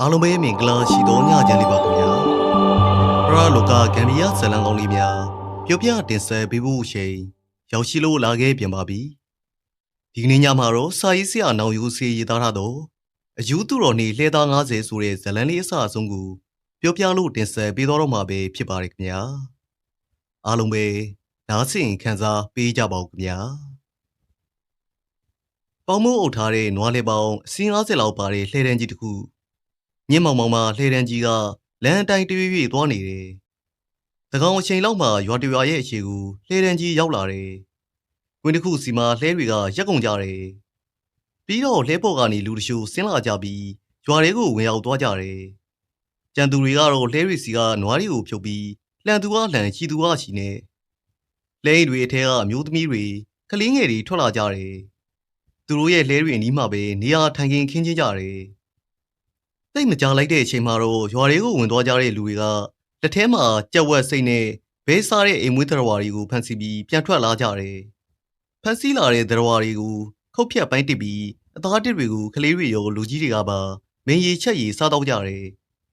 အားလုံးပဲမင်္ဂလာရှိသောညချမ်းလေးပါခင်ဗျာပရလောကဂမ်ဘီယာဇလံကောင်းလေးများပြောပြတင်ဆက်ပေးဖို့ရှိန်ရောက်ရှိလို့လာခဲ့ပြန်ပါပြီဒီကနေ့ညမှာတော့စာရေးဆရာနောင်ယူစီရေးသားထားသောအယူသူတော်နေလှဲသား90ဆိုတဲ့ဇလံလေးအစအဆုံးကိုပြောပြလို့တင်ဆက်ပေးတော့မှာပဲဖြစ်ပါတယ်ခင်ဗျာအားလုံးပဲနားဆင်ခံစားပေးကြပါဦးခင်ဗျာပေါင်မိုးအုပ်ထားတဲ့နွားလေပေါင်းအစင်း90လောက်ပါတဲ့လှဲတန်းကြီးတစ်ခု မြင့်မောင်မောင်မှာလှဲတန်းကြီးကလမ်းအတိုင်းတွေးရွေ့သွားနေတယ်။သကောင်အချိန်လောက်မှရွာတရွာရဲ့အခြေကိုလှဲတန်းကြီးရောက်လာတယ်။ကွင်းတစ်ခုစီမှာလှဲတွေကရက်ကုန်ကြတယ်။ပြီးတော့လှဲပေါ်ကနေလူတချို့ဆင်းလာကြပြီးရွာတွေကိုဝင်ရောက်သွားကြတယ်။ကြံသူတွေကတော့လှဲတွေစီကနွားတွေကိုဖြုတ်ပြီးလှန်သူကလှန်ချီသူကချီနဲ့လှဲအိမ်တွေအထက်ကအမျိုးသမီးတွေကလေးငယ်တွေထွက်လာကြတယ်။သူတို့ရဲ့လဲတွေအနီးမှာပဲနေရာထိုင်ခင်းခင်းချင်းကြတယ်။ တိတ်မကြလိုက်တဲ့အချိန်မှာတော့ရွာတွေကိုဝင်သွားကြတဲ့လူတွေကလက်ထဲမှာကြက်ဝက်စိတ်နဲ့ဘဲစားတဲ့အိမ်မွေးသရဝါတွေကိုဖမ်းဆီးပြီးပြန်ထွက်လာကြတယ်။ဖမ်းဆီးလာတဲ့သရဝါတွေကိုခုတ်ဖြတ်ပိုင်းတစ်ပြီးအသားတစ်တွေကိုကလေးတွေရောလူကြီးတွေကပါမင်းရီချက်ရီစားတော့ကြတယ်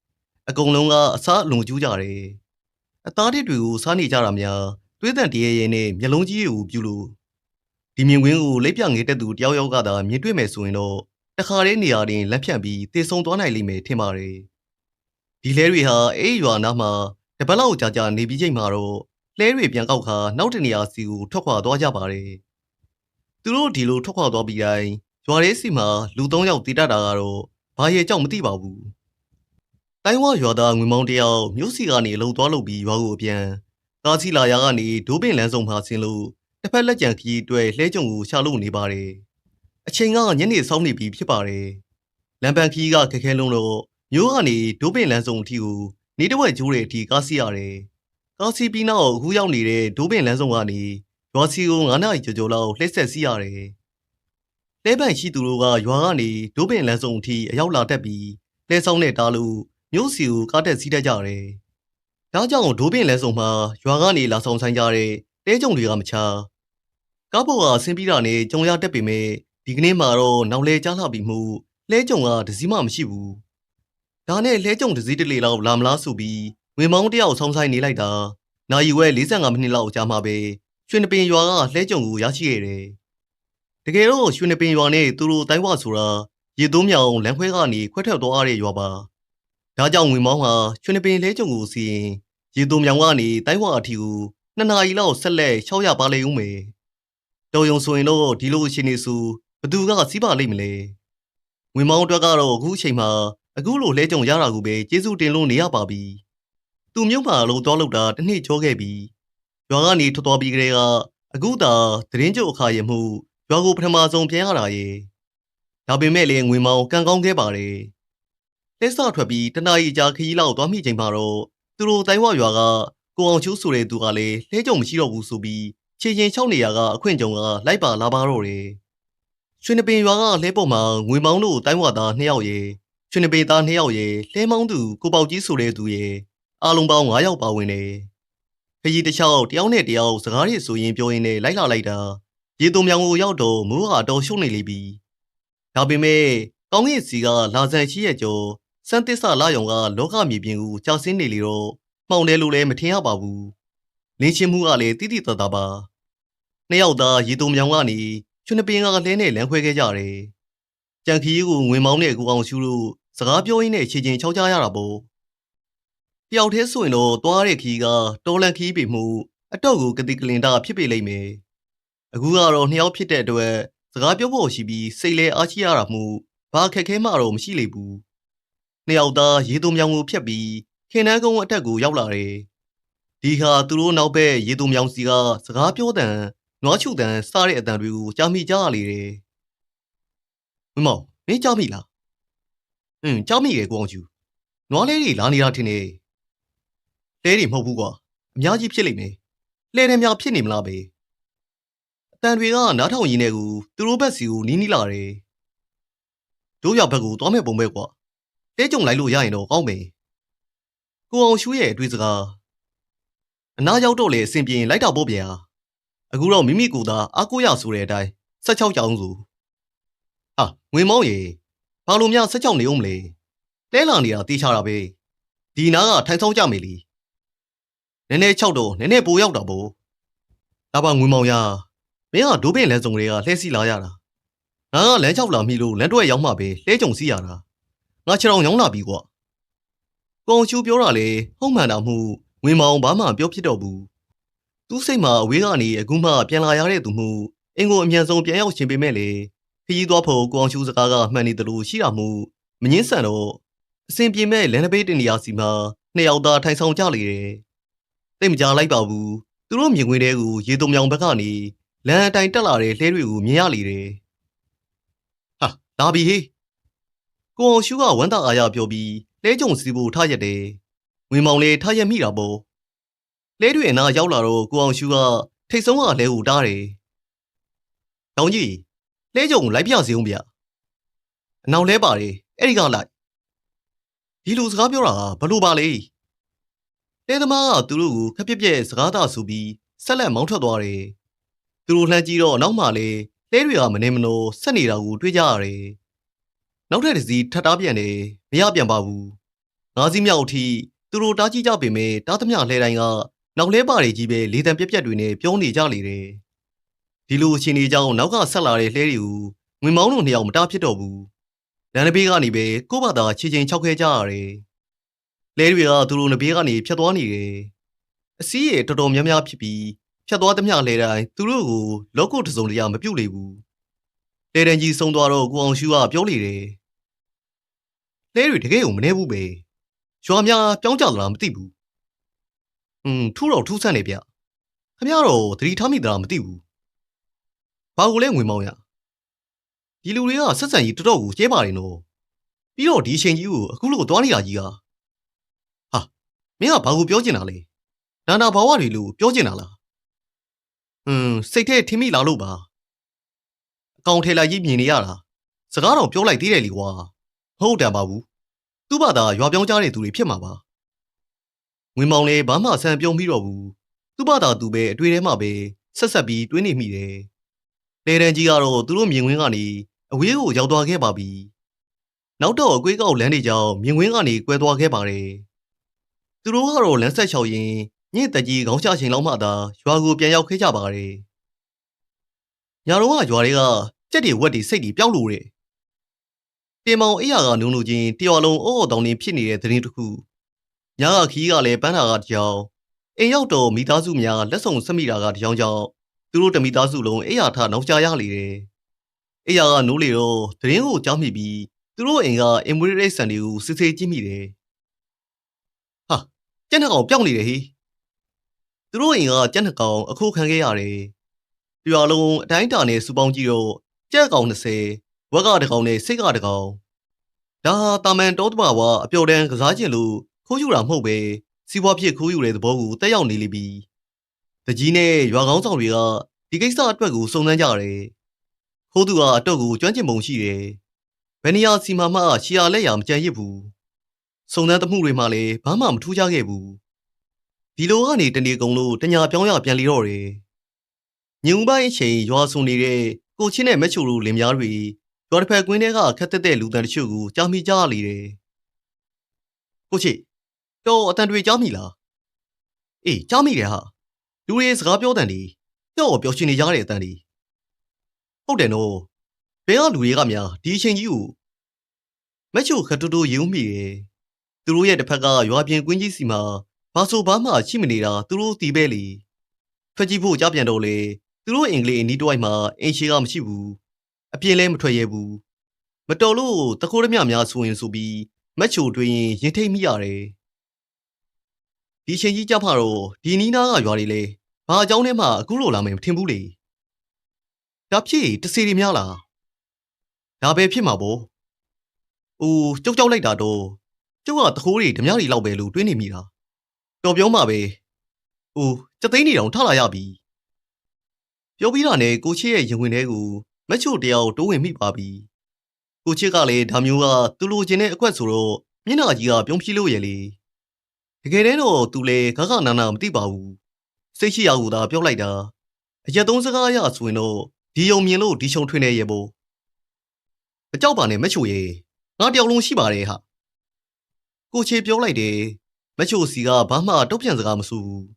။အကုန်လုံးကအစားအလုံးကျူးကြတယ်။အသားတစ်တွေကိုစားနေကြတာများသွေးတန်တရေရဲနဲ့မျက်လုံးကြီးတွေကိုပြူလို့ဒီမြင်ကွင်းကိုလက်ပြငေးတက်သူတယောက်ယောက်ကသာမြင်တွေ့မယ်ဆိုရင်တော့ တခါတည်းနေရာတွင်လက်ဖြန့်ပြီးတေဆုံသွားနိုင်လိမ့်မယ်ထင်ပါတယ်။ဒီလဲတွေဟာအေးရွာနားမှာတပတ်လောက်ကြာကြာနေပြီးချိန်မှာတော့လဲတွေပြန်ကောက်ခါနောက်တနေရာစီကိုထွက်ခွာသွားကြပါတယ်။သူတို့ဒီလိုထွက်ခွာသွားပြီးတိုင်းရွာလေးစီမှာလူ၃ယောက်တည်တတ်တာကတော့ဘာရဲ့ကြောင့်မသိပါဘူး။တိုင်းဝရွာသားငွေမောင်းတယောက်မြို့စီကနေအလုံသွားလုပ်ပြီးရွာကိုအပြန်ကားစီလာရာကနေဒိုးပင်လန်းဆောင်မှာဆင်းလို့တစ်ဖက်လက်ကြံခရီးအတွက်လှဲကြုံကိုရှာလို့နေပါတယ်။ အချိန်ကညနေစောင်းနေပြီဖြစ်ပါတယ်။လမ်းပန်းခရီးကခက်ခဲလုံးတော့မျိုးကနေဒိုးပင်လန်းစုံအထိကိုနေတဝက်ကျိုးတဲ့အထိကားစီးရတယ်။ကားစီးပြီးနောက်အခုရောက်နေတဲ့ဒိုးပင်လန်းစုံကနေရွာစီကို9နာရီကျော်ကျော်လောက်လှည့်ဆက်စီးရတယ်။လဲပန်ရှိသူတို့ကရွာကနေဒိုးပင်လန်းစုံအထိအရောက်လာတတ်ပြီးလဲဆောင်နဲ့တားလို့မျိုးစီကိုကားတက်စီးတတ်ကြတယ်။ဒါကြောင့်ဒိုးပင်လန်းစုံမှာရွာကနေလာဆောင်ဆိုင်ကြတဲ့တဲကြုံတွေကမချာကားပေါ်ကဆင်းပြီးတာနဲ့ကြုံရတက်ပေမဲ့ ဒီကနေ့မှာတော့နောက်လဲကြားလာပြီမှုလဲကြုံကဒစီမှမရှိဘူး။ဒါနဲ့လဲကြုံဒစီတလေလောက်လာမလားဆိုပြီးငွေမောင်းတယောက်ဆောင်းဆိုင်နေလိုက်တာ။နာယီဝဲ45မိနစ်လောက်ကြာမှပဲရွှေနပင်ရွာကလဲကြုံကိုရရှိခဲ့တယ်။တကယ်တော့ရွှေနပင်ရွာနဲ့သူတို့တိုင်းဝဆိုတာရေသုံးမြောင်လမ်းခွဲကနေခွဲထွက်သွားရတဲ့ရွာပါ။ဒါကြောင့်ငွေမောင်းဟာရွှေနပင်လဲကြုံကိုစီရင်ရေသုံးမြောင်ကနေတိုင်းဝအထီကိုနှစ်နာရီလောက်ဆက်လက်ရှောက်ရပါလိမ့်ဦးမယ်။တော်ယုံဆိုရင်တော့ဒီလိုအချိန်နေစု ဘသူကစီးပါလိမ့်မလဲငွေမောင်းအတွက်ကတော့အခုအချိန်မှာအခုလိုလဲကြုံရတာကိုပဲကျေးဇူးတင်လို့နေရပါပြီသူမြို့မှာလို့တောလောက်တာတစ်နှစ်ကျော်ခဲ့ပြီရွာကနေထွက်သွားပြီးကလေးကအခုသာသတင်းကြုတ်အခါရမှုရွာကိုပထမဆုံးပြန်ရတာရေဒါပေမဲ့လည်းငွေမောင်းကန်ကောင်းခဲ့ပါတယ်လက်စထွက်ပြီးတနာရီကြာခရီးလောက်သွားမိချိန်မှာတော့သူတို့တိုင်းဝရွာကကိုအောင်ချိုးဆိုတဲ့သူကလည်းလဲကြုံမရှိတော့ဘူးဆိုပြီးခြေချင်းချောက်နေရကအခွင့်ကြုံကလိုက်ပါလာပါတော့တယ်။ ရွှေနပင်ရွာကလဲပေါ်မှာငွေမောင်းတို့တိုင်းဝါသားနှစ်ယောက်ရေရွှေနပင်သားနှစ်ယောက်ရေလဲမောင်းသူကိုပေါက်ကြီးဆိုတဲ့သူရေအားလုံးပေါင်း9ယောက်ပါဝင်တယ်။ခကြီးတစ်ချောက်တယောက်နဲ့တယောက်စကားတွေဆိုရင်ပြောရင်းနဲ့လိုက်လာလိုက်တာရေတုံမြောင်ကိုရောက်တော့မိုးဟာတော်ရှုံနေလိမ့်ပြီ။ဒါပေမဲ့ကောင်းကင်စီကလာဆန်ရှိရဲ့ကျော်စံသစ္စာလာယုံကလောကမြေပြင်ကိုကြောက်စင်းနေလေတော့မှောင်တယ်လို့လည်းမထင်ရပါဘူး။လင်းချင်းမှုကလည်းတိတိတတ်တာပါ။နှစ်ယောက်သားရေတုံမြောင်ကနေ ချွန်းပင်ကလဲနဲ့လမ်းခွဲခဲ့ကြတယ်။ကြံခီးကိုငွေမောင်းတဲ့ကိုအောင်ရှူလို့စကားပြောရင်းနဲ့ခြေချင်းချောက်ကြရတာပေါ့။တယောက်တည်းဆိုရင်တော့သွားတဲ့ခီးကတော်လန်ခီးပေမှုအတော့ကိုကတိကလင်တာဖြစ်ပေလိမ့်မယ်။အခုကတော့နှစ်ယောက်ဖြစ်တဲ့အတွက်စကားပြောဖို့ရှိပြီးစိတ်လဲအားချရတာမှုဘာခက်ခဲမှတော့မရှိလေဘူး။နှစ်ယောက်သားရေတုံမြောင်ကိုဖြတ်ပြီးခင်နှန်းကုန်းအထက်ကိုရောက်လာတယ်။ဒီဟာသူတို့နောက်ဘက်ရေတုံမြောင်စီကစကားပြောတဲ့ နွားချုတန်စားတဲ့အတန်တွေကိုကြားမိကြရလေတယ်။မမောင်မင်းကြားမိလား။အင်းကြားမိတယ်ကိုအောင်ကျူ။နွားလေးတွေလာနေတာထင်တယ်။လဲတွေမဟုတ်ဘူးကွာ။အများကြီးဖြစ်လိမ့်မယ်။လဲတယ်များဖြစ်နေမလားပဲ။အတန်တွေကနားထောင်ရင်းနဲ့ကူသူတို့ဘက်စီကိုနီးနီးလာတယ်။တို့ရောက်ဘက်ကိုသွားမဲ့ပုံပဲကွာ။တဲကြုံလိုက်လို့ရရင်တော့ကောင်းမယ်။ကိုအောင်ရှူရဲ့အတွေ့စကားအနာရောက်တော့လေအစဉ်ပြေရင်လိုက်တာပေါ့ဗျာ။ အခုတော့မိမိကိုယ်သာအားကိုးရဆိုတဲ့အတိုင်း16ကြောင်းစုဟာငွေမောင်းရေဘာလို့များ16နေအောင်မလဲလဲလာနေတာတေးချတာပဲဒီနားကထိုင်ဆောင်ကြမေလီနည်းနည်း၆တော့နည်းနည်းပိုရောက်တာပေါ့ဒါပါငွေမောင်ရမင်းကဒိုးပင်လမ်းစုံတွေကလှဲစီလာရတာငါကလမ်းချောက်လာမိလို့လမ်းတွဲရောက်မှပဲလှဲကြုံစီရတာငါခြေထောင်ရောင်းလာပြီကွာကောင်ချူပြောတာလေဟုတ်မှန်တာမှုငွေမောင်ဘာမှပြောဖြစ်တော့ဘူး သူ့စိတ်မှာအဝေးကနေအခုမှပြန်လာရတဲ့သူမှုအင်ကိုအမြန်ဆုံးပြန်ရောက်ရှင်ပေမဲ့လေခရီးသွားဖို့ကိုအောင်ချူစကားကမှန်နေတယ်လို့ရှိတာမှုမငင်းဆန်တော့အစဉ်ပြေမဲ့လန်နဘေးတင်နေရာစီမှာနှစ်ယောက်သားထိုင်ဆောင်ကြလေတယ်တိတ်မကြလိုက်ပါဘူးသူတို့မြင်ကွင်းတဲကိုရေတုံမြောင်ဘက်ကနေလမ်းအတိုင်းတက်လာတဲ့လှဲတွေကိုမြင်ရလေတယ်ဟာလာပြီဟေးကိုအောင်ရှူကဝမ်းသာအားရပြောပြီးလဲကြုံစီဖို့ထားရက်တယ်ငွေမောင်လေးထားရက်မိတာပေါ့ လဲတွေအနာရောက်လာတော့ကိုအောင်ရှူကထိတ်ဆုံးကလဲကိုတားတယ်တောင်ကြီးလဲကြုံလိုက်ပြစီအောင်ဗျအနောက်လဲပါတယ်အဲ့ဒီကလိုက်ဒီလိုစကားပြောတာဘလို့ပါလဲလဲသမားကသူတို့ကိုခက်ပြက်ပြက်စကားသာဆိုပြီးဆက်လက်မောင်းထွက်သွားတယ်သူတို့လှမ်းကြည့်တော့နောက်မှလေလဲတွေကမနေမလို့ဆက်နေတာကိုတွေ့ကြရတယ်နောက်ထပ်တစ်စီးထပ်တားပြန်တယ်မရပြန်ပါဘူးငါးစီးမြောက်အထိသူတို့တားကြည့်ကြပေမဲ့တားသမျှလှဲတိုင်းက နောက်လဲပါတွေကြီးပဲလေတံပြက်ပြက်တွေနဲ့ပြောနေကြလေတယ်ဒီလိုအချိန်ကြီးကြောင့်နောက်ကဆက်လာတဲ့လှဲတွေကိုငွေမောင်းတို့နှစ်ယောက်မတားဖြစ်တော့ဘူးလန်နဘေးကနေပဲကို့ဘာသာခြေချင်းချောက်ခဲကြရတယ်လဲတွေကသူတို့နဘေးကနေဖြတ်သွားနေတယ်အစည်းရတော်တော်များများဖြစ်ပြီးဖြတ်သွားသမျှလဲတိုင်းသူတို့ကိုလောကုတ်တစုံတရာမပြုတ်လေဘူးလဲတန်ကြီးဆုံးသွားတော့ကိုအောင်ရှူကပြောလေတယ်လဲတွေတကယ်ကိုမနှဲဘူးပဲရွာများပြောင်းကြလာမသိဘူး อืมထူတော့ထူးဆန်းနေဗျခမရတော့သတိထားမိသလားမသိဘူးဘာကိုလဲငွေမောင်းရဒီလူတွေကဆက်ဆံကြီးတော်တော်ကိုကျဲပါတယ်နော်ပြီးတော့ဒီအချိန်ကြီးကိုအခုလို့သွားနေတာကြီးကဟာမင်းကဘာကိုပြောချင်တာလဲနာနာဘာဝတွေလို့ပြောချင်တာလားဟွန်းစိတ်ထဲထင်မိလာလို့ပါအကောင်ထဲလာကြီးမြင်နေရတာစကားတော့ပြောလိုက်သေးတယ်လीကွာဟုတ်တယ်ပါဘူးသူ့ဘာသာရွာပြောင်းကြတဲ့သူတွေဖြစ်မှာပါ ငွေမောင်လည်းဘာမှဆန်ပြုံးပြီးတော့ဘူးသူ့ဘာသာသူပဲအတွေ့ထဲမှာပဲဆက်ဆက်ပြီးတွင်းနေမိတယ်လေတန်ကြီးကတော့သူတို့မြင်ကွင်းကနေအဝေးကိုရောက်သွားခဲ့ပါပြီနောက်တော့အကွေးကောက်လမ်းတွေကြောင့်မြင်ကွင်းကနေကွဲသွားခဲ့ပါတယ်သူတို့ကတော့လမ်းဆက်လျှောက်ရင်းညင့်တကြီးခေါင်းချချိန်လောက်မှသာရွာကိုပြန်ရောက်ခဲ့ကြပါတယ်ညာတော့ကရွာတွေကကြက်တွေဝက်တွေစိတ်တွေပျောက်လို့တဲ့တင်မောင်အိယာကနုံနုချင်းတရွာလုံးအော်အော်တောင်းနေဖြစ်နေတဲ့သတင်းတစ်ခု ညာကခီးကလည်းပန်းတာကတကြောင်အိမ်ရောက်တော့မိသားစုများလက်ဆောင်ဆက်မိတာကတကြောင်ကြောင့်သူတို့တမိသားစုလုံးအိယာထနောက်ကြရလေတယ်အိယာကနိုးလေတော့သတင်းကိုကြားမိပြီးသူတို့အိမ်ကအင်မွေရိတ်ဆန်တွေကိုစစ်ဆေးကြည့်မိတယ်ဟာကျက်နှကောင်ပျောက်နေတယ်ဟေးသူတို့အိမ်ကကျက်နှကောင်အခုခံခဲ့ရတယ်တရွာလုံးအတိုင်းတာနဲ့စူပေါင်းကြည့်တော့ကျက်ကောင်20ဝက်ကတကောင်နဲ့စိတ်ကတကောင်ဒါဟာတာမန်တောတဘာဝအပျော်တန်းကစားကျင်လို့ ခိုးယူတာမဟုတ်ပဲစီးပွားဖြစ်ခိုးယူတဲ့သဘောကိုတက်ရောက်နေလိမ့်ပြီတကြီးနဲ့ရွာကောင်းဆောင်တွေကဒီကိစ္စအတွက်ကိုစုံစမ်းကြတယ်ခိုးသူကအတော့ကိုကျွမ်းကျင်ပုံရှိတယ်ဘယ်နေရာစီမာမှရှီယာလက်ရမကြံရစ်ဘူးစုံစမ်းသမှုတွေမှလည်းဘာမှမထူးခြားခဲ့ဘူးဒီလိုကနေတနေကုန်လို့တညာပြောင်းရပြန်လီတော့တယ်ညုံပိုင်းအချိန်ရွာဆုံနေတဲ့ကိုချင်းနဲ့မက်ချိုလိုလင်များတွေရွာတစ်ဖက်ကွင်းထဲကခက်တက်တဲ့လူတန်းတချို့ကိုကြားမိကြရလေတယ်ကိုချစ် တော့အတန်တွေကြားမိလားအေးကြားမိတယ်ဟာလူတွေစကားပြောတဲ့တန်ဒီတော့ပျော်ရွှင်နေကြတဲ့အတန်ဒီဟုတ်တယ်နော်ဘယ်ကလူတွေကများဒီအချိန်ကြီးကိုမက်ချိုခတူတူရုံမိတယ်သူတို့ရဲ့တစ်ဖက်ကရွာပြင်ကွင်းကြီးစီမှာဘာဆိုဘာမှရှိမနေတာသူတို့တီးပဲလေထွက်ကြည့်ဖို့ကြားပြန်တော့လေသူတို့အင်္ဂလိပ်အနီးတစ်ဝိုက်မှာအင်ရှီကမရှိဘူးအပြင်းလဲမထွက်ရဲဘူးမတော်လို့တခိုးရမြများဆိုရင်ဆိုပြီးမက်ချိုတွင်ရင်ထိတ်မိရတယ် ဒီချိန်ကြီးကြဖတော့ဒီနီးနားကရွာတွေလေဘာအကြောင်းနဲ့မှအခုလိုလာမယ်မထင်ဘူးလေဒါဖြစ်တစီတွေများလားဒါပဲဖြစ်မှာပေါ့အိုးကြောက်ကြောက်လိုက်တာတော့ကျုပ်ကတခိုးတွေဓမြတွေလောက်ပဲလို့တွေးနေမိတာတော်ပြောမှာပဲအိုးစက်သိန်းနေတောင်ထလာရပြီပြောပြီးတာနဲ့ကိုချစ်ရဲ့ရင်ဝင်ထဲကိုမက်ချိုတယောက်တိုးဝင်မိပါပြီကိုချစ်ကလည်းဒါမျိုးကသူ့လိုချင်တဲ့အကွက်ဆိုတော့မျက်နှာကြီးကပြုံးပြလို့ရလေ တကယ်တမ်းတော့သူလည်းခါခနာနာမသိပါဘူးစိတ်ရှိရကူသာပြောလိုက်တာအရက်သုံးစကားရဆိုရင်တော့ဒီယုံမြင်လို့ဒီချုံထွင်နေရပို့အကြောက်ပါနဲ့မက်ချိုရဲ့ငါတယောက်လုံးရှိပါတယ်ဟာကိုချေပြောလိုက်တယ်မချိုစီကဘာမှတုတ်ပြန်စကားမဆိုဘူး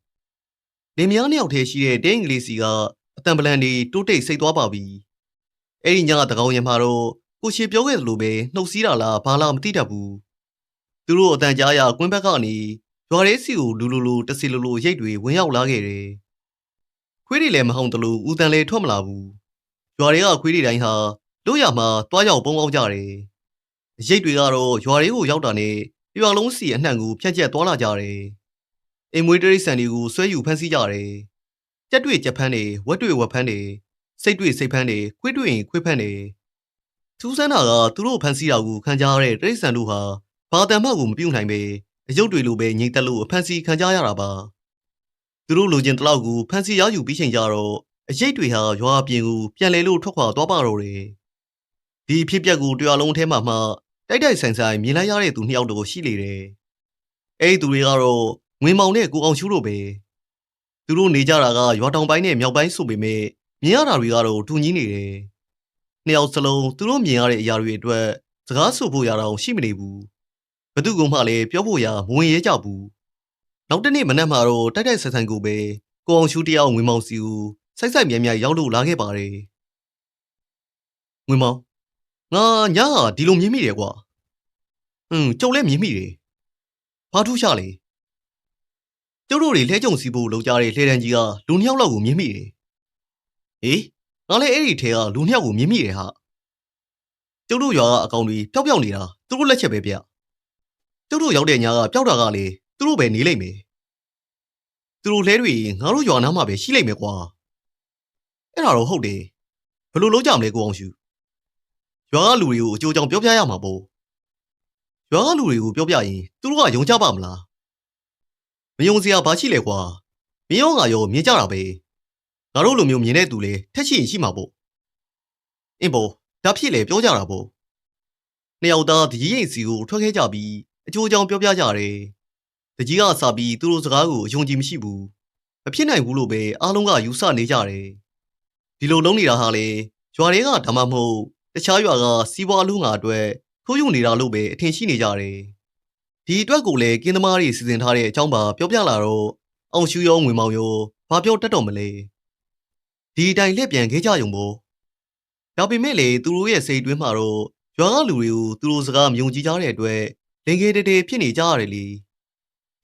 လင်မယားနှစ်ယောက်တည်းရှိတဲ့တင်းအင်္ဂလိပ်စီကအတန်ပလန်ဒီတိုးတိတ်စိတ်သွားပါပြီအဲ့ဒီညတကောင်ရံမှာတော့ကိုချေပြောခဲ့သလိုပဲနှုတ်စည်းတာလားဘာလားမသိတတ်ဘူးသူတို့အတန်ကြားရကွင်းဘက်ကနေ ရွာရဲစီကိုလူလူလူတစီလူလူရိတ်တွေဝင်ရောက်လာခဲ့တယ်ခွေးတွေလည်းမဟုတ်တလို့ဦးတန်လည်းထွက်မလာဘူးရွာတွေကခွေးတွေတိုင်းဟာတို့ရမှာတွားရောက်ပုံပေါက်ကြတယ်ရိတ်တွေကတော့ရွာတွေကိုရောက်တာနဲ့ရွာလုံးစီအနှံ့ကိုဖြန့်ကျက်သွားလာကြတယ်အိမ်မွေးတရိတ်ဆန်တွေကိုဆွဲယူဖမ်းဆီးကြတယ်ကြက်တွေကြက်ဖမ်းတွေဝက်တွေဝက်ဖမ်းတွေစိတ်တွေစိတ်ဖမ်းတွေခွေးတွေရင်ခွေးဖမ်းတွေထူးဆန်းတာကသူတို့ဖမ်းဆီးတာကိုခံကြရတဲ့တရိတ်ဆန်တို့ဟာဘာတန်မှကိုမပြုတ်နိုင်ပဲ အယုတ်တွေလိုပဲငြိမ်သက်လို့အဖမ်းဆီးခံကြရတာပါသူတို့လိုချင်တလောက်ကိုဖမ်းဆီးရယူပြီးချိန်ကြတော့အရိတ်တွေဟာရွာအပြင်ကိုပြန်လဲလို့ထွက်ခွာသွားပါတော့တယ်ဒီအဖြစ်ပျက်ကိုတရားလုံးထဲမှာမှတိုက်တိုက်ဆိုင်ဆိုင်မြင်လိုက်ရတဲ့သူနှစ်ယောက်တော့ရှိလေတယ်အဲ့ဒီသူတွေကတော့ငွေမောင်နဲ့ကိုအောင်ရှူးတို့ပဲသူတို့နေကြတာကရွာတောင်ပိုင်းနဲ့မြောက်ပိုင်းဆိုပေမဲ့မြင်ရတာတွေကတော့တူညီနေတယ်နှစ်ယောက်စလုံးသူတို့မြင်ရတဲ့အရာတွေအတွက်စကားဆိုဖို့ရတာရှိမနေဘူး ဘသူကမှလည်းပြောဖို့ရမဝင်ရဲကြဘူးနောက်တစ်နေ့မနက်မှာတော့တိုက်တိုက်ဆန်ဆန်ကိုပဲကိုအောင်ရှူတယောက်ငွေမောင်စီကိုစိုက်စိုက်မြဲမြဲရောက်လို့လာခဲ့ပါတယ်ငွေမောင်ငါညဟာဒီလိုမြင်မိတယ်ကွာဟွန်းကျုံလည်းမြင်မိတယ်ဘာထူးရှာလဲကျုပ်တို့တွေလဲကြုံစီဖို့လောက်ကြတဲ့လှဲတန်းကြီးကလူနှစ်ယောက်လောက်ကိုမြင်မိတယ်ဟေးငါလည်းအဲ့ဒီထဲကလူနှစ်ယောက်ကိုမြင်မိတယ်ဟာကျုပ်တို့ရွာကအကောင်တွေပျောက်ပျောက်နေတာသူတို့လက်ချက်ပဲဗျ ကျုပ်တို့ရောက်တဲ့ညကပျောက်တာကလေသူတို့ပဲနေလိမ့်မယ်သူတို့လဲတွေငါတို့ရွာနားမှာပဲရှိလိမ့်မယ်ကွာအဲ့ဒါတော့ဟုတ်တယ်ဘယ်လိုလုပ်ကြမလဲကိုအောင်ရှူရွာကလူတွေကိုအကျိုးကြောင့်ပြောပြရမှာပေါ့ရွာကလူတွေကိုပြောပြရင်သူတို့ကယုံကြပါမလားမယုံစရာဘာရှိလဲကွာမင်းရောငါရောမြင်ကြတာပဲငါတို့လိုမျိုးမြင်တဲ့သူလေထက်ရှိရင်ရှိမှာပေါ့အင်းပေါ့ဒါဖြစ်လေပြောကြတာပေါ့နှစ်ယောက်သားတကြီးရိတ်စီကိုထွက်ခဲ့ကြပြီး အကျိုးအကြောင်းပြောပြကြတယ်။တကြီးကစပြီးသူတို့စကားကိုအယုံကြည်မရှိဘူး။မဖြစ်နိုင်ဘူးလို့ပဲအားလုံးကယူဆနေကြတယ်။ဒီလိုလုံးနေတာဟာလေရွာတွေကဒါမှမဟုတ်တခြားရွာကစီးပွားလူငါအတွက်ခိုးယူနေတာလို့ပဲအထင်ရှိနေကြတယ်။ဒီအတွက်ကိုလည်းကင်းသမားတွေစီစဉ်ထားတဲ့အကြောင်းပါပြောပြလာတော့အောင်ရှူရောငွေမောင်ရောဘာပြောတတ်တော့မလဲ။ဒီအတိုင်းလက်ပြန်ခဲ့ကြရုံပေါ့။ဒါပေမဲ့လေသူတို့ရဲ့စိတ်တွင်းမှာတော့ရွာကလူတွေကိုသူတို့စကားမယုံကြည်ကြတဲ့အတွက် လင်ကေတတေဖြစ်နေကြရတယ်လေ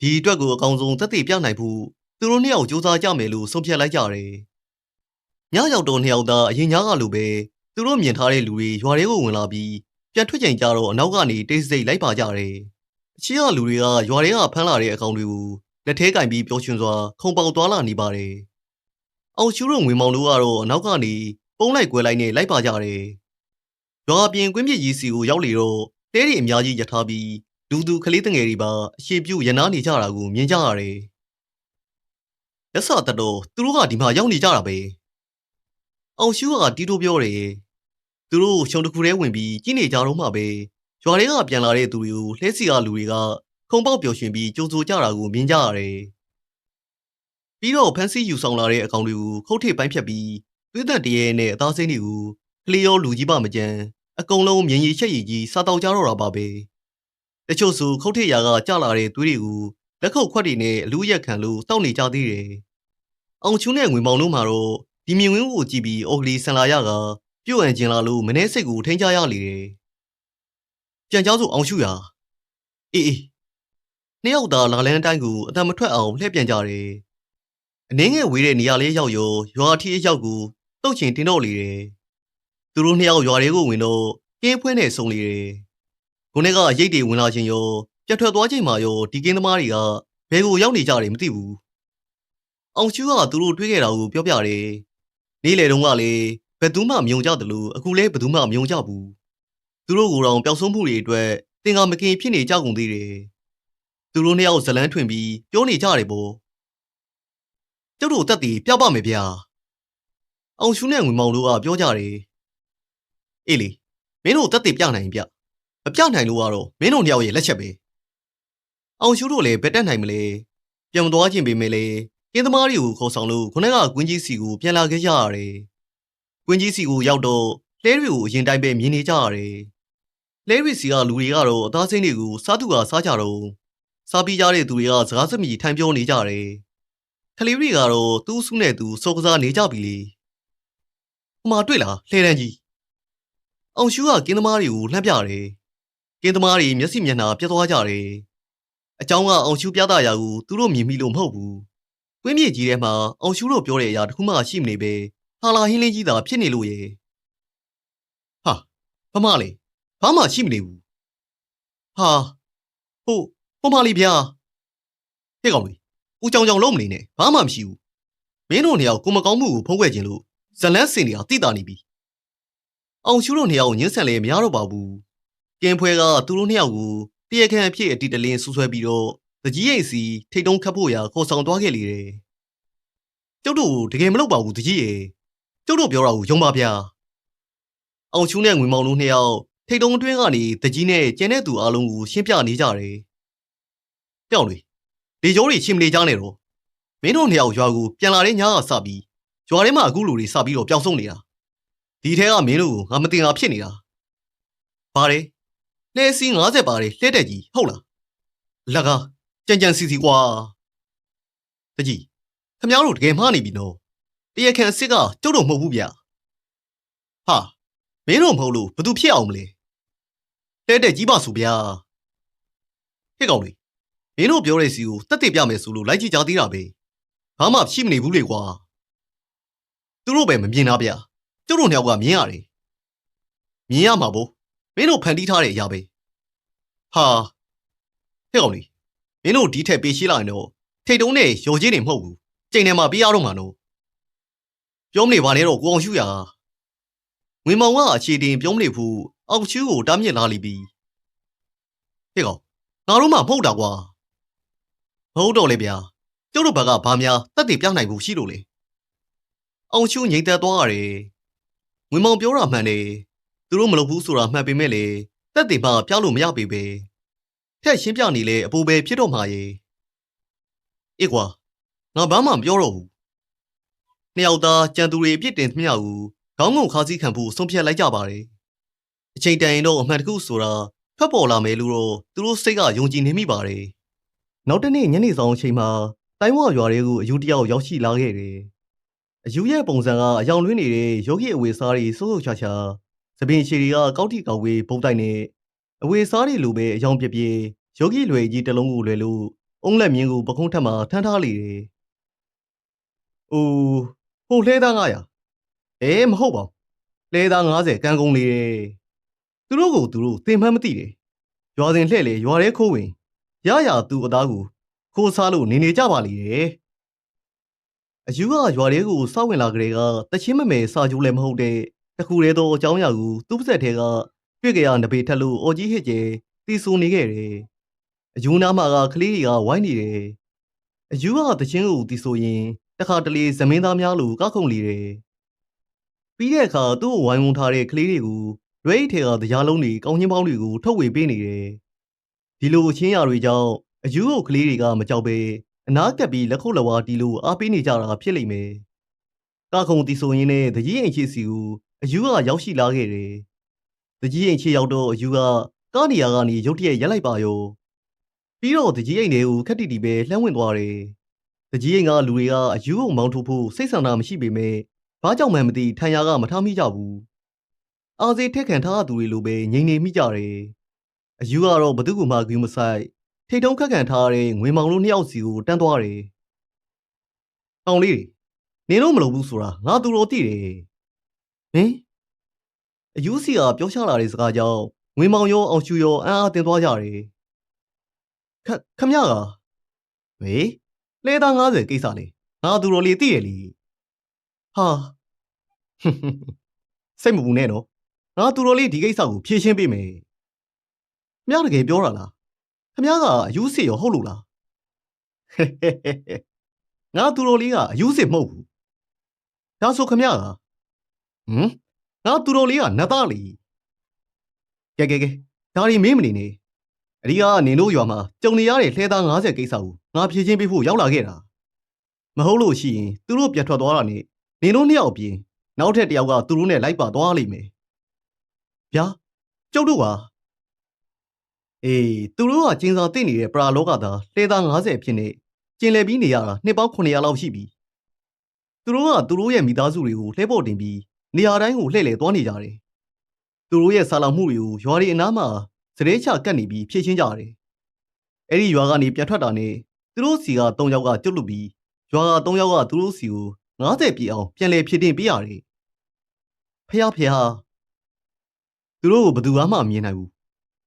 ဒီအတွက်ကိုအကောင်ဆုံးသက်သေပြနိုင်ဖို့သူတို့နှစ်ယောက်စူးစမ်းကြမယ်လို့ဆုံးဖြတ်လိုက်ကြတယ်ညရောက်တော့နှစ်ယောက်သားအရင်ညကလိုပဲသူတို့မြင်ထားတဲ့လူတွေရွာတွေကိုဝင်လာပြီးပြန်ထွက်ချိန်ကြတော့အနောက်ကနေတိတ်ဆိတ်လိုက်ပါကြတယ်အချီကလူတွေကရွာတွေကဖမ်းလာတဲ့အကောင်တွေကိုလက်ထဲကင်ပြီးပျော်ရွှင်စွာခုံပေါက်သွားလာနေပါတယ်အောင်ရှူတို့ငွေမောင်တို့ကတော့အနောက်ကနေပုံလိုက်ကွယ်လိုက်နဲ့လိုက်ပါကြတယ်ရွာအပြင်ကွင်းပြစ်ကြီးစီကိုရောက်လေတော့တဲတွေအများကြီးရထားပြီး လူသူကလေးတငယ်တွေပါအရှိပြုတ်ရနာနေကြတာကိုမြင်ကြရတယ်။လက်ဆာတတော်သူတို့ကဒီမှာရောက်နေကြတာပဲ။အောင်ရှူကတီးတိုးပြောတယ်။သူတို့ရှုံတစ်ခုတည်းဝင်ပြီးကြီးနေကြတော့မှပဲရွာတွေကပြန်လာတဲ့သူတွေကိုလှဲစီကလူတွေကခုံပေါက်ပျော်ရွှင်ပြီးကြိုးစိုးကြတာကိုမြင်ကြရတယ်။ပြီးတော့ဖန်စီယူဆောင်လာတဲ့အကောင်တွေကိုခုတ်ထိပ်ပိုင်းဖြတ်ပြီးသွေးသက်တရေနဲ့အသားစိမ်းတွေကိုကလေးရောလူကြီးပါမကြမ်းအကုန်လုံးမြင်ရည်ချက်ရည်ကြီးစားတောက်ကြတော့တာပါပဲ တချို့ဆိုခုတ်ထစ်ရာကကြလာတဲ့သွေးတွေကိုလက်ခုပ်ခွက်တွေနဲ့အလူရက်ခံလို့တောက်နေကြသေးတယ်အောင်ချူးနဲ့ငွေမောင်တို့မှာတော့ဒီမြင်ဝင်းကိုကြည့်ပြီးအော်ဂလီဆန်လာရကပြုတ်အံကျင်လာလို့မနှဲစိတ်ကိုထိန်းချရလေတယ်ပြန်ကြောက်ဆိုအောင်ရှူရအေးအေးနှစ်ယောက်သာလာလန်းအတိုင်းကိုအတံမထွက်အောင်လှည့်ပြန်ကြတယ်အနှင်းငယ်ဝေးတဲ့နေရာလေးရောက်ရောရွာထီးအရောက်ကိုတုတ်ချင်တင်းတော့လေတယ်သူတို့နှစ်ယောက်ရွာတွေကိုဝင်တော့ကင်းဖွဲနဲ့ဆုံလေတယ်။ ခုနေ့ကရိတ်တွေဝင်လာခြင်းရောပြတ်ထွက်သွားချိန်မှာရောဒီကင်းသမားတွေကဘယ်ကိုရောက်နေကြတယ်မသိဘူး။အောင်ချူးကသူတို့တွေးခဲ့တာကိုပြောပြတယ်။နေ့လေတုန်းကလည်းဘယ်သူမှမယုံကြတယ်လို့အခုလည်းဘယ်သူမှမယုံကြဘူး။သူတို့ကိုယ်တော်ပျောက်ဆုံးမှုတွေအတွက်တင်ကမကင်ဖြစ်နေကြကုန်သေးတယ်။သူတို့နှစ်ယောက်ဇလန်းထွင်ပြီးပြောနေကြတယ်ပေါ့။ကျုပ်တို့တက်တီပြပမယ်ဗျာ။အောင်ရှူးနဲ့ငွေမောင်တို့ကပြောကြတယ်။အေးလေမင်းတို့တက်တီပြနိုင်ရ င်ပြ။မပြနိုင်လို့ကတော့မင်းတို့နှစ်ယောက်ရဲ့လက်ချက်ပဲ။အောင်ရှူးတို့လည်းဘယ်တက်နိုင်မလဲ။ပြန်မသွားခြင်းပေမဲ့လေကင်းသမားတွေကိုခေါ်ဆောင်လို့ခုနကကွင်းကြီးစီကိုပြန်လာခဲ့ကြရတယ်။ကွင်းကြီးစီကိုရောက်တော့လှဲတွေကိုအရင်တိုင်းပဲမြင်နေကြရတယ်လဲရစ်စီကလူတွေကတော့အသားစိမ့်တွေကိုစားသူကစားကြတော့စားပြီးကြတဲ့သူတွေကစကားစမြည်ထိုင်ပြောနေကြတယ်ကလေးတွေကတော့သူ့စုနဲ့သူစောကစားနေကြပြီလေဟိုမှာတွေ့လားလှဲတန်းကြီးအောင်ရှူးကကင်းသမားတွေကိုလှမ်းပြတယ် ကင်းသမားတွေမျက်စိမျက်နှာပြတ်သွားကြတယ်။အချောင်းကအောင်ရှူပြတာရာကိုသူတို့မြင်မိလို့မဟုတ်ဘူး။ကွင်းမြေကြီးထဲမှာအောင်ရှူတို့ပြောတဲ့အရာတစ်ခုမှရှိမနေပဲဟာလာဟင်းလင်းကြီးသာဖြစ်နေလို့ရဲ့။ဟာဖမလေးဘာမှရှိမနေဘူး။ဟာဟုတ်ဖမလေးဗျာ။ဟဲ့ကောင်လေးဦးချောင်းချောင်းလုံးမနေနဲ့ဘာမှမရှိဘူး။မင်းတို့နှစ်ယောက်ကိုမကောင်းမှုကိုဖုံးကွယ်ခြင်းလို့ဇလန်းစင်တွေကတိတာနေပြီ။အောင်ရှူတို့နှစ်ယောက်ကိုညှင်းဆန်လေမရတော့ပါဘူး။ ကင်ဖွဲကသူတို့နှစ်ယောက်ကိုတရခန့်အဖြစ်အတီတလင်းဆူဆွဲပြီးတော့တကြီးရိတ်စီထိတ်တုံးခတ်ဖို့ရာခေါ်ဆောင်သွားခဲ့လေတယ်ကျုပ်တို့တကယ်မလုပ်ပါဘူးတကြီးရေကျုပ်တို့ပြောတာကိုယုံပါဗျာအောင်ရှူးနဲ့ငွေမောင်တို့နှစ်ယောက်ထိတ်တုံးအတွင်းကနေတကြီးနဲ့ကျန်တဲ့သူအလုံးကိုရှင်းပြနေကြတယ်။ကြောက်လေလေကျော်တွေရှင်မနေကြနဲ့တော့မင်းတို့နှစ်ယောက်ရွာကိုပြန်လာတဲ့ညကစပြီးရွာထဲမှာအခုလူတွေစပြီးတော့ပျောက်ဆုံးနေတာ။ဒီထဲကမင်းတို့ကိုငါမတင်တာဖြစ်နေတာ။ဘာလဲ လဲစီ90ပါတယ်လှဲတဲ့ကြီးဟုတ်လား။လက်ကကြံကြံစီစီကွာ။တကြီးခမ ्या တို့တကယ်မှားနေပြီနော်။တရခန်အစ်စ်ကကျုပ်တို့မဟုတ်ဘူးဗျ။ဟာမင်းတို့မဟုတ်လို့ဘသူဖြစ်အောင်မလဲတဲ့တဲ့ကြီးပါဆိုဗျာဟဲ့ကောင်လေးမင်းတို့ပြောတဲ့စီကိုတက်တက်ပြမယ်ဆိုလို့လိုက်ကြည့်ကြသေးတာပဲဘာမှရှိမနေဘူးလေကွာသူတို့ပဲမမြင်တာဗျာကျုပ်တို့နှစ်ယောက်ကမြင်ရတယ်မြင်ရမှာဗော မင်းတို့ဖန်တီးထားတဲ့အရာပဲဟာဟဲ့ကောင်လေးမင်းတို့ဒီထက်ပေးရှိလိုက်ရင်တော့ထိတ်တုံးနဲ့ရော်ကြီးနေမဟုတ်ဘူးကျိန်ထဲမှာပေးရတော့မှာနော်ပြောမနေပါနဲ့တော့ကိုအောင်ရှူရငွေမောင်ကအခြေတင်ပြောမနေဘူးအောက်ချူးကိုတားမြစ်လာလိပြီဟေ့ကောင်ငါတို့မှမဟုတ်တာကွာမဟုတ်တော့လေဗျာကျုပ်တို့ဘက်ကဘာများတက်တည်ပြနိုင်ဖို့ရှိလို့လေအောင်ချူးငိမ့်သက်သွားရတယ်ငွေမောင်ပြောတာမှန်တယ် သူတို့မလုပ်ဘူးဆိုတာမှန်ပေမဲ့လေတက်တည်မှပြလို့မရပေပဲထက်ရှင်းပြနေလေအပူပဲဖြစ်တော့မှာရေအေးကွာငါဘာမှမပြောတော့ဘူးနှစ်ယောက်သားကြံသူတွေအပြစ်တင်သမျှကိုခေါင်းငုံခါးစည်းခံဖို့ဆုံးဖြတ်လိုက်ကြပါတယ်အချိန်တန်ရင်တော့အမှန်တခုဆိုတာဖတ်ပေါ်လာမယ်လို့တော့သူတို့စိတ်ကယုံကြည်နေမိပါတယ်။နောက်တနေ့ညနေဆောင်အချိန်မှာတိုင်းဝရွာတွေကိုအယူတယောက်ရောက်ရှိလာခဲ့တယ်။အယူရဲ့ပုံစံကအယောင်လွင်းနေတဲ့ယောဂီအဝေစားတွေစိုးစိုးချာချာ သပင်ရှည်တွေကကောက်တီကောက်ဝေးပုံတိုက်နေအဝေစားတွေလိုပဲအယောင်ပြပြယောဂီလွယ်ကြီးတစ်လုံးကိုလွယ်လို့အုံးလက်မြင်းကိုပကုံးထက်မှာထမ်းထားလေတယ်။အိုးဟိုလှဲသား900အဲမဟုတ်ပါဘူး။လှဲသား90ကန်းကုန်းလေးတယ်။သူတို့ကိုသူတို့သင်မှန်းမသိတယ်။ရွာစဉ်လှဲ့လေရွာထဲခိုးဝင်ရရသူအသားကိုခိုးစားလို့နေနေကြပါလေတယ်။အယူကရွာထဲကိုစောက်ဝင်လာကြတဲ့ကတချင်းမမယ်စာကြိုးလည်းမဟုတ်တဲ့ တခုတည်းသောအကြောင်းအရာကိုသူ့ပါဇက်ထဲကတွေ့ကြရနဘေထက်လို့အော်ကြီးဟစ်ကျဲတီဆူနေခဲ့တယ်။အယူနာမှာကကလေးတွေကဝိုင်းနေတယ်။အယူကတချင်းကိုတီဆိုရင်တခါတလေဇမင်းသားများလိုကောက်ခုံလေတယ်။ပြီးတဲ့အခါသူ့ကိုဝိုင်းဝန်းထားတဲ့ကလေးတွေကိုရွေးထဲကတရားလုံးတွေကောင်းချင်းပေါင်းတွေကိုထုတ်ဝေပေးနေတယ်။ဒီလိုအချင်းရာတွေကြောင့်အယူကိုကလေးတွေကမကြောက်ပဲအနာကပ်ပြီးလက်ခုပ်လက်ဝါးတီလိုအားပေးနေကြတာဖြစ်လိမ့်မယ်။ကာခုံတီဆိုရင်နဲ့တကြီးအိမ်ချစ်စီကို အယူကရောက်ရှိလာခဲ့တယ်။တကြီးအိမ်ချစ်ရောက်တော့အယူကကားနေရာကနေရုတ်တရက်ရက်လိုက်ပါရော။ပြီးတော့တကြီးအိမ်တွေကိုခက်တီတီပဲလှမ်းဝင်သွားတယ်။တကြီးအိမ်ကလူတွေကအယူကိုမောင်းထုတ်ဖို့စိတ်ဆန္ဒမရှိပေမဲ့ဘာကြောင့်မှမသိထန်ရာကမထားမိကြဘူး။အာစေထက်ခံထားသူတွေလိုပဲငြိမ်နေမိကြတယ်။အယူကတော့ဘသူ့ကိုမှဂူးမဆိုင်ထိတ်တုံးခက်ခံထားရတဲ့ငွေမောင်တို့နှစ်ယောက်စီကိုတန်းသွားတယ်။အောင်လေးတွေနင်တို့မလုပ်ဘူးဆိုတာငါသူတော်သိတယ်။ ဟင်အယူစီကပြောချလာတဲ့စကားကြောင့်ငွေမောင်ရောအောင်ရှူရောအံ့အားတင်သွားကြတယ်။ခခမရကဝေးလဲသား90ကိစ္စလေငါသူတော်လေးသိရလေ။ဟာဟွန်းဟွန်းစိတ်မပူနဲ့နော်ငါသူတော်လေးဒီကိစ္စကိုဖြေရှင်းပေးမယ်။မြတကယ်ပြောတာလား။ခမ ्या ကအယူစစ်ရောဟုတ်လို့လား။ဟဲ့ဟဲ့ဟဲ့ဟဲ့ငါသူတော်လေးကအယူစစ်မဟုတ်ဘူး။ဒါဆိုခမ ्या က ဟမ်ငါသူတော်လေးကနတ်သားလေ။ကဲကဲကဲဒါရီမင်းမနေနဲ့။အဒီကနေတို့ရွာမှာကြုံနေရတဲ့လှဲသား90ကိစ္စကိုငါဖြေရှင်းပေးဖို့ရောက်လာခဲ့တာ။မဟုတ်လို့ရှိရင်သူတို့ပြတ်ထွက်သွားတာနဲ့နေတို့နှစ်ယောက်အပြင်နောက်ထပ်တစ်ယောက်ကသူတို့နဲ့လိုက်ပါသွားလိမ့်မယ်။ဗျာကျုပ်တို့ကအေးသူတို့ကကျင်းစာသိနေတဲ့ပရာလောကသားလှေသား90ဖြစ်နေကျင်လည်ပြီးနေရတာနှစ်ပေါင်း900လောက်ရှိပြီသူတို့ကသူတို့ရဲ့မိသားစုတွေကိုလှည့်ပေါ်တင်ပြီး နေရာတိုင်းကိုလှည့်လည်သွားနေကြတယ်သူတို့ရဲ့ဆာလောင်မှုတွေကိုရွာတွေအနားမှာစရဲချကတ်နေပြီးဖြည့်ချင်းကြတယ်အဲ့ဒီရွာကနေပြန်ထွက်တာနဲ့သူတို့စီက3ယောက်ကကျွတ်လွတ်ပြီးရွာက3ယောက်ကသူတို့စီကို90ပြည့်အောင်ပြန်လည်ဖြည့်တင်ပေးရတယ်ဖះဖះသူတို့ကိုဘယ်သူမှမမြင်နိုင်ဘူး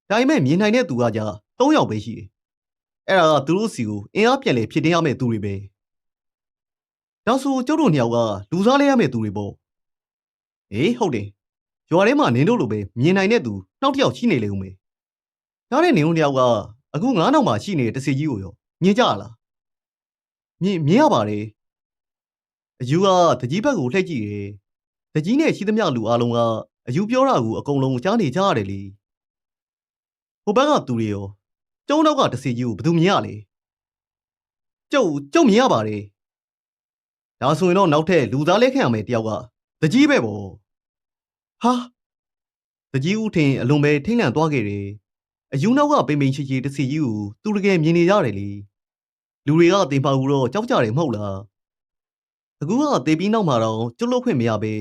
ဒါပေမဲ့မြင်နိုင်တဲ့သူကကြ3ယောက်ပဲရှိတယ်။အဲ့ဒါကသူတို့စီကိုအင်အားပြန်လေဖြစ်တင်ရမယ့်သူတွေပဲ။ဒါဆိုကျုပ်တို့နှစ်ယောက်ကလူစားလဲရမယ့်သူတွေပေါ့။ အေးဟုတ်တယ်။ရွာထဲမှာနင်းတို့လိုပဲမြင်နိုင်တဲ့သူနောက်တစ်ယောက်ရှိနေလေဦးမယ်။ဒါနဲ့နင်းတို့နှစ်ယောက်ကအခုငါးနောက်မှာရှိနေတဲ့တစီကြီးကိုရောမြင်ကြလား။မြင်မြင်ရပါတယ်။အယူကတကြီးဘက်ကိုလှည့်ကြည့်တယ်။တကြီးနဲ့ရှိသမျှလူအလုံးကအယူပြောတာကိုအကုန်လုံးကြားနေကြရတယ်လေ။ဟိုဘက်ကသူတွေရောကျုံနောက်ကတစီကြီးကိုဘယ်သူမြင်ရလဲကျုပ်ကျုပ်မြင်ရပါတယ်ဒါဆိုရင်တော့နောက်ထပ်လူသားလဲခံရမယ်တယောက်က တကြီးပဲပေါ့ဟာတကြီးဦးထင်အလွန်ပဲထိတ်လန့်သွားခဲ့တယ်အယူနောက်ကပိန်ပိန်ချီချီတစီကြီးကိုသူတကယ်မြင်နေရတယ်လေလူတွေကတင်ပါဘူးတော့ကြောက်ကြတယ်မဟုတ်လားအခုကတေးပြီးနောက်မှာတော့ကျွတ်လွတ်ခွင့်မရပဲ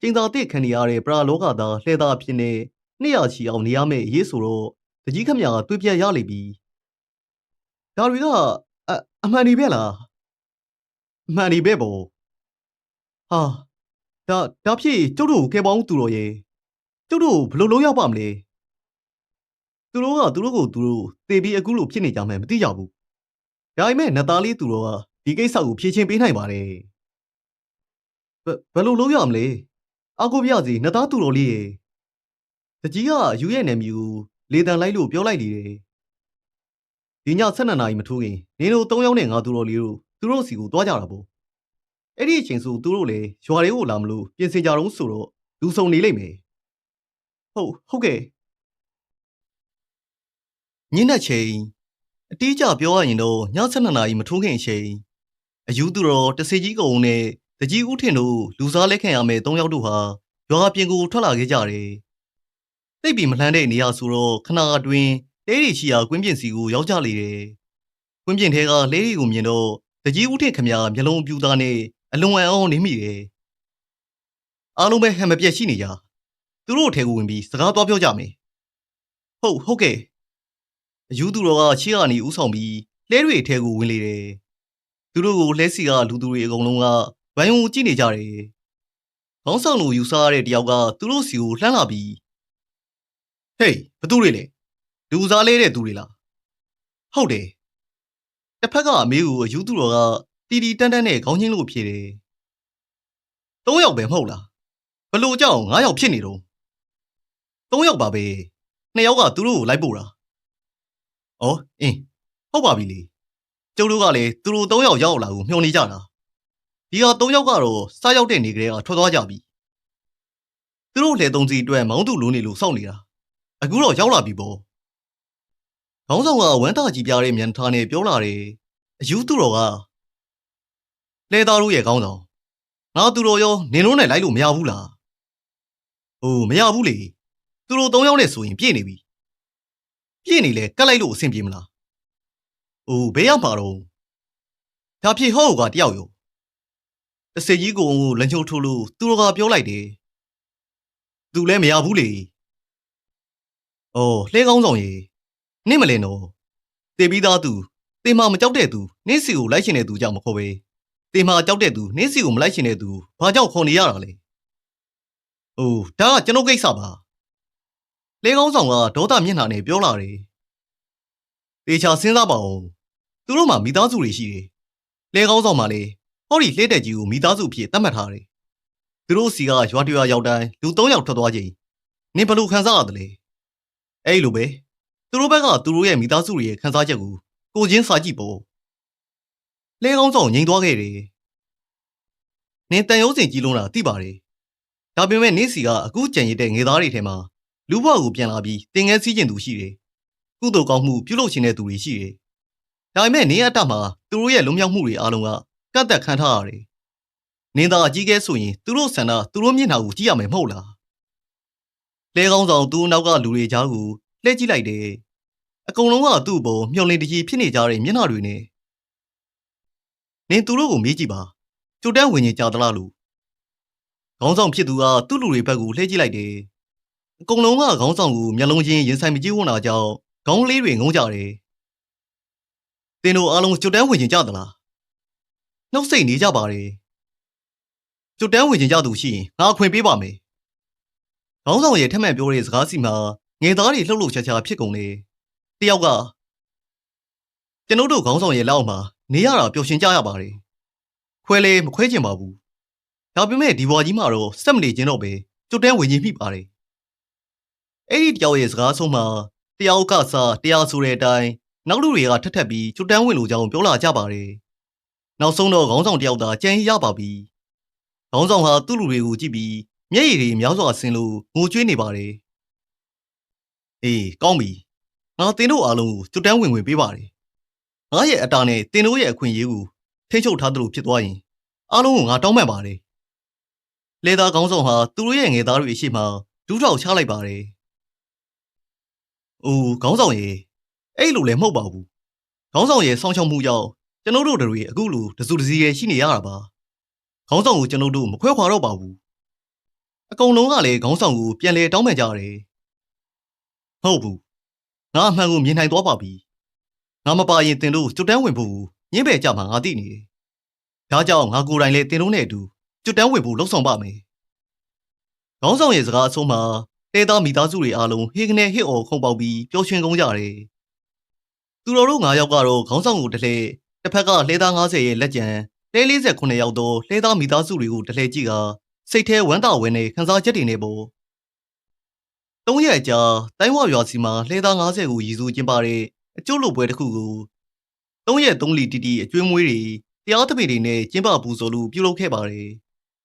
ကျင်းသာတစ်ခံနေရတဲ့ပရာလောကသားလှဲသားဖြစ်နေနှစ်ရာချီအောင်နေရမယ့်အရေးဆိုတော့တကြီးခမရကတွေးပြရလိမ့်ပြီဒါတွေကအအမှန်ဒီပဲလားအမှန်ဒီပဲပေါ့ဟာ ဒါဒါဖြစ်ကျုပ်တို့ကိုကဲပေါင်းသူတော်ရဲ့ကျုပ်တို့ကိုဘယ်လိုလုပ်ရပါမလဲသူတို့ကသူတို့ကိုသူတို့တေပြီးအခုလိုဖြစ်နေကြမှန်းမသိကြဘူးဒါပေမဲ့နတ်သားလေးသူတော်ကဒီကိစ္စကိုဖြေရှင်းပေးနိုင်ပါတယ်ဘယ်ဘယ်လိုလုပ်ရမလဲအကူပြစီနတ်သားသူတော်လေးရဲ့တကြီးကယူရဲ့နာမည်ကိုလေတံလိုက်လို့ပြောလိုက်လေတယ်။ဒီည12နာရီမထိုးခင်နင်းတို့၃ယောက်နဲ့ငါသူတော်လေးတို့သူတို့စီကိုသွားကြတာပေါ့။ အဲ့ဒီအချိန်ဆိုသူတို့လည်းရွာတွေကိုလာမလို့ပြင်ဆင်ကြတော့ဆိုတော့လူစုံနေလိမ့်မယ်။ဟုတ်ဟုတ်ကဲ့။ညနေချိန်အတီးကြပြောရရင်တော့ည12နာရီမထိုးခင်အချိန်အယူသူတော်တစေကြီးကုံနဲ့တကြီးဦးထင်တို့လူစားလက်ခံရမယ်၃ယောက်တို့ဟာရွာပြင်ကိုထွက်လာခဲ့ကြတယ်။သိပ်ပြီးမလှမ်းတဲ့နေရာဆိုတော့ခဏအတွင်းလဲရီရှိရာကွင်းပြင်စီကိုရောက်ကြလေတယ်။ကွင်းပြင်ထဲကလဲရီကိုမြင်တော့တကြီးဦးထင်ခမရမျက်လုံးပြူသားနဲ့ အလွန်အံ့ဩနေမိတယ်။အားလုံးပဲဟန်မပြတ်ရှိနေကြ။သူတို့အထဲကိုဝင်ပြီးစကားသွားပြောကြမယ်။ဟုတ်ဟုတ်ကဲ့။အယူသူတော်ကရှေ့ကနေဥဆောင်ပြီးလဲရီအထဲကိုဝင်လေတယ်။သူတို့ကိုလဲစီကလူသူတွေအကုန်လုံးကဝိုင်းဝန်းကြည့်နေကြတယ်။ခေါင်းဆောင်လူယူဆရတဲ့တယောက်ကသူတို့စီကိုလှမ်းလာပြီးဟေးဘသူတွေလဲလူစားလေးတဲ့သူတွေလားဟုတ်တယ်တစ်ဖက်ကအမေကိုအယူသူတော်က တီတီတန်းတန်းနဲ့ခေါင်းချင်းလို့ဖြေတယ်သုံးယောက်ပဲမဟုတ်လားဘလို့ကြောင့်ငါးယောက်ဖြစ်နေတော့သုံးယောက်ပါပဲနှစ်ယောက်ကသူတို့ကိုလိုက်ပို့တာဩအင်းဟုတ်ပါပြီလေကျုပ်တို့ကလည်းသူတို့သုံးယောက်ရောက်လာကိုမျှော်နေကြတာဒီဟာသုံးယောက်ကတော့စားရောက်တဲ့နေကလေးကထွက်သွားကြပြီသူတို့လေသုံးစီအတွက်မောင်းသူလိုနေလို့စောင့်နေတာအခုတော့ရောက်လာပြီပေါ့။ခေါင်းဆောင်ကဝမ်းသာကြည်ပြတဲ့မြန်ထားနဲ့ပြောလာတယ်။အယူသူတော်က လဲသားတို့ရဲ့ခေါင်းဆောင်ငါသူတော်ရောနင်တို့နဲ့လိုက်လို့မရဘူးလား။အိုးမရဘူးလေ။သူတို့၃ယောက်နဲ့ဆိုရင်ပြည့်နေပြီ။ပြည့်နေလဲကတ်လိုက်လို့အဆင်ပြေမလား။အိုးဘယ်ရောက်မှာတော့ဒါဖြစ်ဟုတ်ကတယောက်ရော။တစေကြီးကိုလက်ချုံထိုးလို့သူတော်ကပြောလိုက်တယ်။သူလည်းမရဘူးလေ။အော်လှဲကောင်းဆောင်ရေနင့်မလဲနော်တေပြီးသားသူတေမာမကြောက်တဲ့သူနင့်စီကိုလိုက်ရှင်တဲ့သူကြောင့်မခေါ်ပဲ တေမာကြောက်တဲ့သူနင့်စီကိုမလိုက်ရှင်တဲ့သူဘာကြောင့်ခေါ်နေရတာလဲ။အိုးဒါကကျွန်တော်ကိစ္စပါ။လှဲကောင်းဆောင်ကဒေါသမျက်နှာနဲ့ပြောလာတယ်။တေချာစဉ်းစားပါဦး။သူတို့မှမိသားစုတွေရှိတယ်။လှဲကောင်းဆောင်မှလည်းဟောဒီလှဲတက်ကြီးကိုမိသားစုအဖြစ်သတ်မှတ်ထားတယ်။သူတို့စီကရွာတရွာရောက်တိုင်းလူ၃ယောက်ထွက်သွားချိန်နင်ဘယ်လိုခံစားရတယ်လဲ။အဲ့လိုပဲသူတို့ဘက်ကသူတို့ရဲ့မိသားစုတွေရဲ့ခန်းစားချက်ကိုကိုချင်းစာကြည့်ပေါ့ လဲကောင်းဆောင်ငိန်သွားခဲ့တယ်နင်တန်ရုံးစင်ကြီးလုံးတာသိပါတယ်ဒါပေမဲ့နင့်စီကအခုကြံရတဲ့ငေသားတွေထဲမှာလူဘဝကိုပြန်လာပြီးတင်ငယ်စည်းကျင်သူရှိတယ်ကုသိုလ်ကောင်းမှုပြုလုပ်ခြင်းတဲ့သူတွေရှိတယ်ဒါပေမဲ့နင်းအတ္တမှာသူတို့ရဲ့လုံမြောက်မှုတွေအားလုံးကကတ်သက်ခံထားရတယ်နင်းသာအကြီးကဲဆိုရင်သူတို့ဆန္ဒသူတို့မျက်နှာကိုကြည့်ရမယ်မဟုတ်လားလဲကောင်းဆောင်သူ့နောက်ကလူတွေကြားကိုလှည့်ကြည့်လိုက်တယ်အကုန်လုံးကသူ့အပေါ်မျောလင်းတကြီးဖြစ်နေကြတဲ့မျက်နှာတွေနဲ့ နင်သူတို့ကိုမေးကြည့်ပါကြိုတန်းဝင်ရင်ကြာသလားလို့ခေါင်းဆောင်ဖြစ်သူကသူ့လူတွေဘက်ကိုလှည့်ကြည့်လိုက်တယ်အကုန်လုံးကခေါင်းဆောင်ကိုမျက်လုံးချင်းရင်ဆိုင်မကြည့်ဝန်းတာကြောင့်ခေါင်းလေးတွေငုံကြတယ်တင်တို့အားလုံးကြိုတန်းဝင်ရင်ကြာသလားနှုတ်ဆက်နေကြပါတယ်ကြိုတန်းဝင်ရင်ကြာသူရှိရင်ငါအခွင့်ပေးပါမယ်ခေါင်းဆောင်ရဲ့ထက်မှန်ပြောတဲ့စကားစီမှာငယ်သားတွေလှုပ်လှုပ်ရှားရှားဖြစ်ကုန်တယ်တယောက်ကကျွန်ုပ်တို့ခေါင်းဆောင်ရဲ့လက်အောက်မှာ နေရတာပျော်ရွှင်ကြရပါတယ်ခွဲလေမခွဲချင်ပါဘူးဒါပေမဲ့ဒီဘွားကြီးမှာတော့စက်မနေခြင်းတော့ပဲကြိုတန်းဝင်ရင်မိပါတယ်အဲ့ဒီတယောက်ရဲ့စကားဆုံးမှာတယောက်ကစားတရားဆိုတဲ့အတိုင်းနောက်လူတွေကထက်ထက်ပြီးကြိုတန်းဝင်လို့ကြောင်းပြောလာကြပါတယ်နောက်ဆုံးတော့ခေါင်းဆောင်တယောက်သာကြံရပါပြီခေါင်းဆောင်ဟာသူ့လူတွေကိုကြည့်ပြီးမျက်ရည်တွေများစွာဆင်းလို့ငိုကြွေးနေပါတယ်အေးကောင်းပြီငါတင်တို့အားလုံးကိုကြိုတန်းဝင်ဝင်ပေးပါတယ် ငါရဲ့အတားနဲ့တင်တို့ရဲ့အခွင့်အရေးကိုထိချုပ်ထားသလိုဖြစ်သွားရင်အားလုံးကိုငါတောင်းပန်ပါတယ်လေသားကောင်းဆောင်ဟာသူတို့ရဲ့ငယ်သားတွေအရှိမဒူးထောက်ချလိုက်ပါတယ်။အိုးခေါင်းဆောင်ရေအဲ့လိုလည်းမဟုတ်ပါဘူး။ခေါင်းဆောင်ရဲ့ဆောင်းချောက်မှုကြောင့်ကျွန်တော်တို့တွေအခုလိုတစုတစည်းရဲ့ရှိနေရတာပါ။ခေါင်းဆောင်ကိုကျွန်တော်တို့မခွဲခွာတော့ပါဘူး။အကုန်လုံးကလည်းခေါင်းဆောင်ကိုပြန်လဲတောင်းပန်ကြတယ်။ဟုတ်ဘူး။ငါအမှန်ကိုမြင်နိုင်သွားပါပြီ။ ငါမပါရင်တင်တို့ကျွတ်တန်းဝင်ဖို့ညင်းပယ်ကြမှာငါသိနေတယ်။ဒါကြောင့်ငါကိုယ်တိုင်လည်းတင်တို့နဲ့အတူကျွတ်တန်းဝင်ဖို့လှုံ့ဆော်ပါမယ်။ခေါင်းဆောင်ရဲ့စကားအဆုံးမှာတဲသားမိသားစုတွေအားလုံးဟေကနေဟစ်အော်ခုန်ပေါက်ပြီးပျော်ရွှင်ကုန်ကြတယ်။သူတော်တို့9ယောက်ကတော့ခေါင်းဆောင်ကိုတလှည့်တစ်ဖက်ကလှဲသား90ရဲ့လက်ကျန်လဲ48ယောက်တော့လှဲသားမိသားစုတွေကိုတလှည့်ကြည့်ကစိတ်ထဲဝမ်းသာဝဲနေခန်းစားချက်တွေနဲ့ပေါ့။သုံးရက်ကြာတိုင်းဝရွာစီမှာလှဲသား90ကိုရည်စူးကျင်းပတဲ့ အကျုပ်လိုပွဲတစ်ခုကိုသုံးရက်သုံးလီတီတီအကျွေးမွေးတွေတရားသဖြေတွေနဲ့ကျင်းပပူဇော်လို့ပြုလုပ်ခဲ့ပါတယ်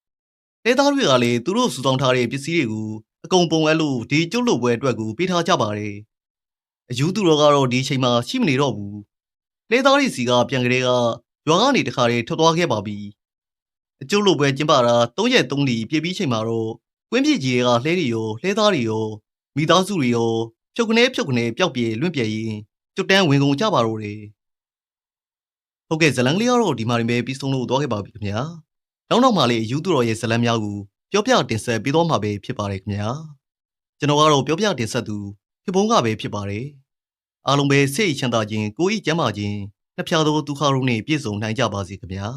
။လဲသားတွေကလည်းသူတို့စုဆောင်ထားတဲ့ပစ္စည်းတွေကိုအကုန်ပုံအပ်လို့ဒီကျုပ်လိုပွဲအတွက်ကိုပေးထားကြပါတယ်။အယူသူတော်ကတော့ဒီချိန်မှာရှိမနေတော့ဘူး။လဲသားတွေစီကပြန်ကြတဲ့ကရွာကနေတခါတည်းထွက်သွားခဲ့ပါပြီ။အကျုပ်လိုပွဲကျင်းပတာ၃ရက်၃လီပြည့်ပြီးချိန်မှာတော့ကွင်းပြည့်ကြီးတွေကလှဲတွေရောလှဲသားတွေရောမိသားစုတွေရောဖြုတ်ကနေဖြုတ်ကနေပျောက်ပြေလွင့်ပြေရင် ကျွတ်တန်းဝင်ကုန်ကြပါတော့တယ်။ဟုတ်ကဲ့ဇလန်လေးကတော့ဒီမှာရင်ပဲပြီးဆုံးလို့သွားခဲ့ပါပြီခင်ဗျာ။နောက်နောက်မှလည်းအယူသူတော်ရဲ့ဇလန်များကိုပြောပြတင်ဆက်ပေးသွားမှာပဲဖြစ်ပါတယ်ခင်ဗျာကျွန်တော်ကတော့ပြောပြတင်ဆက်သူဖြစ်ပုံးကပဲဖြစ်ပါတယ်အားလုံးပဲစိတ်ချမ်းသာခြင်းကိုယ်ဤကျန်းမာခြင်းနှစ်ဖြာသောဒုက္ခတို့နှင့်ပြည့်စုံနိုင်ကြပါစေခင်ဗျာ